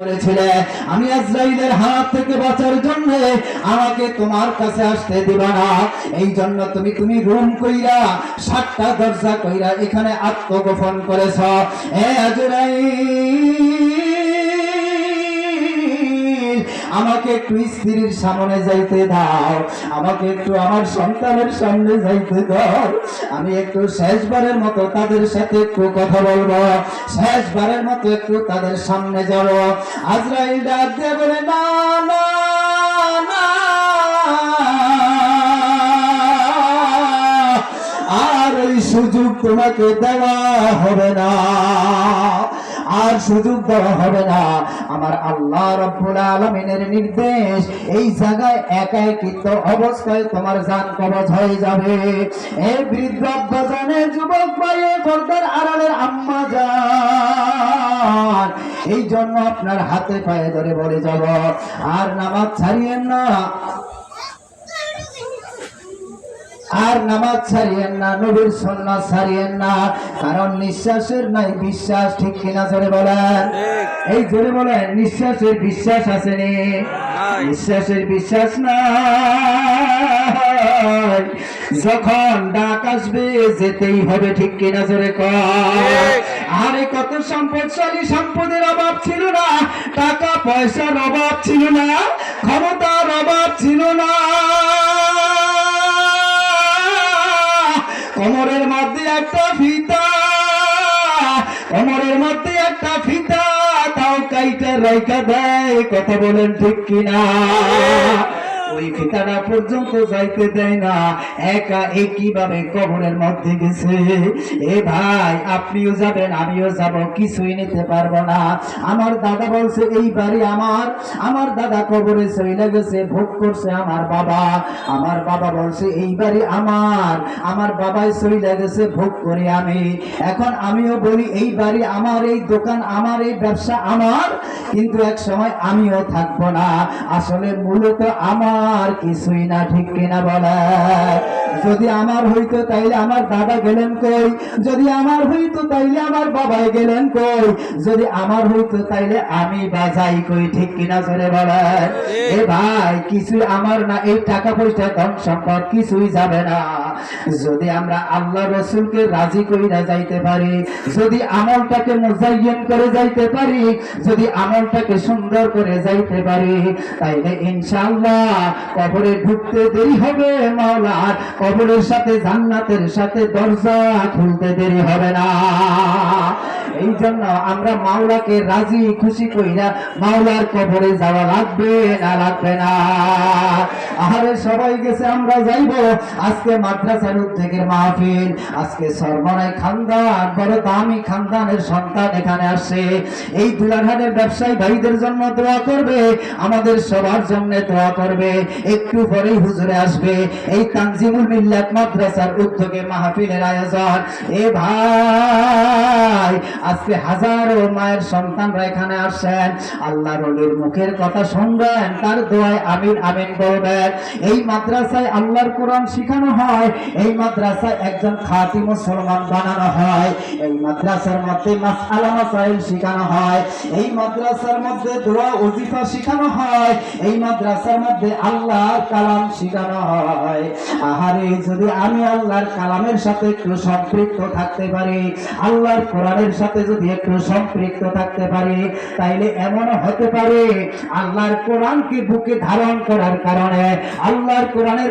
আমি আজরাইলের হাত থেকে বাঁচার জন্য আমাকে তোমার কাছে আসতে দিবা না। এই জন্য তুমি তুমি রুম কইরা, সাতটা দরজা কইরা এখানে আত্মগোপন করেছ। এ আজরাইল! আমাকে একটু স্ত্রীর সামনে যাইতে দাও। আমাকে একটু আমার সন্তানের সামনে যাইতে দাও। আমি একটু শেষবারের মতো তাদের সাথে একটু কথা বলব। শেষবারের মতো একটু তাদের সামনে যাব। আজরাইল ডাক দিয়ে বলে, না না আর ওই সুযোগ তোমাকে দেওয়া হবে না। আর সুযোগ দেওয়া হবে না। আমার আল্লাহ রব্বুল আলমিনের নির্দেশ, এই জায়গায় একাকিত্ব অবস্থায় তোমার জান কবজ হয়ে যাবে। এই বৃদ্ধ আব্বাজানের যুবক ভাইয়ে পর্দার আড়ালের আম্মা যান এই জন্য আপনার হাতে পায়ে ধরে বলে যাব, আর নামাজ ছাড়িয়েন না। আর নামাজ ছাড়িয়েন না নবীর সন্ন্যাস ছাড়িয়েন না। কারণ নিঃশ্বাসের নাই বিশ্বাস ঠিক কিনা জোরে বলেন? এই জোরে বলেন নিঃশ্বাসের বিশ্বাস আসেনি। নিঃশ্বাসের বিশ্বাস নাই। যখন ডাক আসবে যেতেই হবে ঠিক কিনা জোরে আরে কত সম্পদশালী সম্পদের অভাব ছিল না টাকা পয়সার অভাব ছিল না ক্ষমতার অভাব ছিল না। রাইকা দেয় কথা বলেন ঠিক কিনা? ওই ফিতাটা পর্যন্ত যাইতে দেয় না। একা একই ভাবে কবরের মধ্যে গেছে। এ ভাই, আপনিও যাবেন, আমিও যাব, কিছুই নিতে পারব না। আমার দাদা বলছে, এই বাড়ি আমার। আমার দাদা কবরে চলে গেছে, ভোগ করছে আমার বাবা। আমার বাবা বলছে, এই বাড়ি আমার। আমার বাবাই চলে গেছে, ভোগ করি আমি। এখন আমিও বলি, এই বাড়ি আমার, এই দোকান আমার, এই ব্যবসা আমার। কিন্তু এক সময় আমিও থাকব না। আসলে মূলত আমার কিছুই না, ঠিক কিনা বলে? যদি আমার হইতো তাইলে আমার দাদা গেলেন কই? যদি আমার হইতো তাইলে আমার বাবাই গেলেন কই? যদি আমার হইতো তাইলে আমি বাজাই কই, ঠিক কিনা চলে বলে? এ ভাই, কিছুই আমার না, এই টাকা পয়সা, ধন সম্পদ কিছুই যাবে না। যদি আমরা আল্লাহ রসুলকে রাজি কইরা যাইতে পারি, যদি আমলটাকে মোজাইন করে যাইতে পারি, যদি আমলটাকে সুন্দর করে যাইতে পারি, তাইলে ইনশাআল্লাহ কবরে ঢুকতে দেরি হবে মাওলার। কবরের সাথে জান্নাতের সাথে দরজা খুলতে দেরি হবে না। এই জন্য আমরা মাওলাকে রাজি, খুশি মাওলার কবরে যাওয়া লাগবে না লাগবে না। সবাই গেছে, আমরা যাইব। আজকে মাদ্রাসার উদ্যোগের মাহফিল, আজকে সর্বনাই খানদান, বড় দামি খানদানের সন্তান এখানে আসছে। এই দুলাঘাটের ব্যবসায়ী ভাইদের জন্য দোয়া করবে, আমাদের সবার জন্য দোয়া করবে। একটু পরেই হুজুরে আসবে। এই তানজিমুল মিল্লাত মাদ্রাসার উদ্যোগে মাহফিলের আয়োজন। এ ভাই আজকে হাজারো মায়ের সন্তানরা এখানে আসছেন। আল্লাহ রলির মুখের কথা শুনবেন, তার দোয়ায় আমিন আমিন বলবেন। এই মাদ্রাসায় আল্লাহর কোরআন শেখানো হয়, এই মাদ্রাসায় একজন খাঁটি মুসলমান বানানো হয়। এই মাদ্রাসার মধ্যে মাসআলা, মাসাইল শেখানো হয়। এই মাদ্রাসার মধ্যে দোয়া, ওজিফা শেখানো হয়। এই মাদ্রাসার মধ্যে আল্লাহর কালাম শেখানো হয়। আহারে, যদি আমি আল্লাহর কালামের সাথে একটু সম্পৃক্ত থাকতে পারি, আল্লাহর কোরআনের সাথে যদি একটু সম্পৃক্ত থাকতে পারি, তাইলে এমন হতে পারে, আল্লাহর কোরআনকে বুকে ধারণ করার কারণে, আল্লাহর কোরআনের